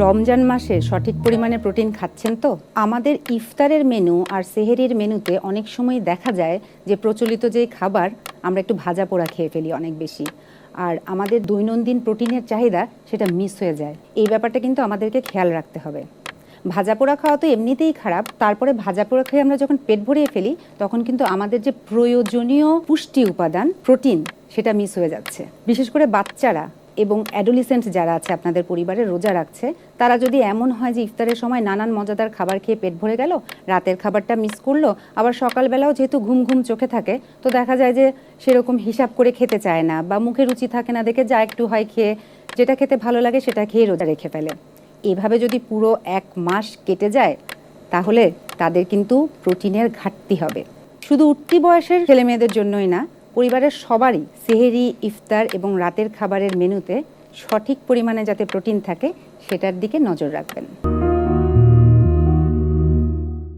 রমজান মাসে সঠিক পরিমাণে প্রোটিন খাচ্ছেন তো? আমাদের ইফতারের মেনু আর সেহেরির মেনুতে অনেক সময় দেখা যায় যে প্রচলিত যে খাবার আমরা একটু ভাজা পোড়া খেয়ে ফেলি অনেক বেশি। আর আমাদের দৈনন্দিন প্রোটিনের চাহিদা সেটা মিস হয়ে যায়। এই ব্যাপারটা কিন্তু আমাদেরকে খেয়াল রাখতে হবে। ভাজা পোড়া খাওয়া তো এমনিতেই খারাপ, তারপরে ভাজা পোড়া খেয়ে আমরা যখন পেট ভরিয়ে ফেলি, তখন কিন্তু আমাদের যে প্রয়োজনীয় পুষ্টি উপাদান, প্রোটিন, সেটা মিস হয়ে যাচ্ছে। বিশেষ করে বাচ্চারা এবং অ্যাডোলিসেন্ট যারা আছে আপনাদের পরিবারে রোজা রাখছে, তারা যদি এমন হয় যে ইফতারের সময় নানান মজাদার খাবার খেয়ে পেট ভরে গেল, রাতের খাবারটা মিস করল, আবার সকালবেলাও যেহেতু ঘুম ঘুম চোখে থাকে, তো দেখা যায় যে সেরকম হিসাব করে খেতে চায় না বা মুখে রুচি থাকে না, দেখে যা একটু হয় খেয়ে, যেটা খেতে ভালো লাগে সেটা খেয়ে রোজা রেখে ফেলে। এভাবে যদি পুরো এক মাস কেটে যায়, তাহলে তাদের কিন্তু প্রোটিনের ঘাটতি হবে। শুধু উঠতি বয়সের ছেলে মেয়েদের জন্যই না পরিবারের সবারই সেহেরি, ইফতার এবং রাতের খাবারের মেনুতে সঠিক পরিমাণে যাতে প্রোটিন থাকে, সেটার দিকে নজর রাখবেন।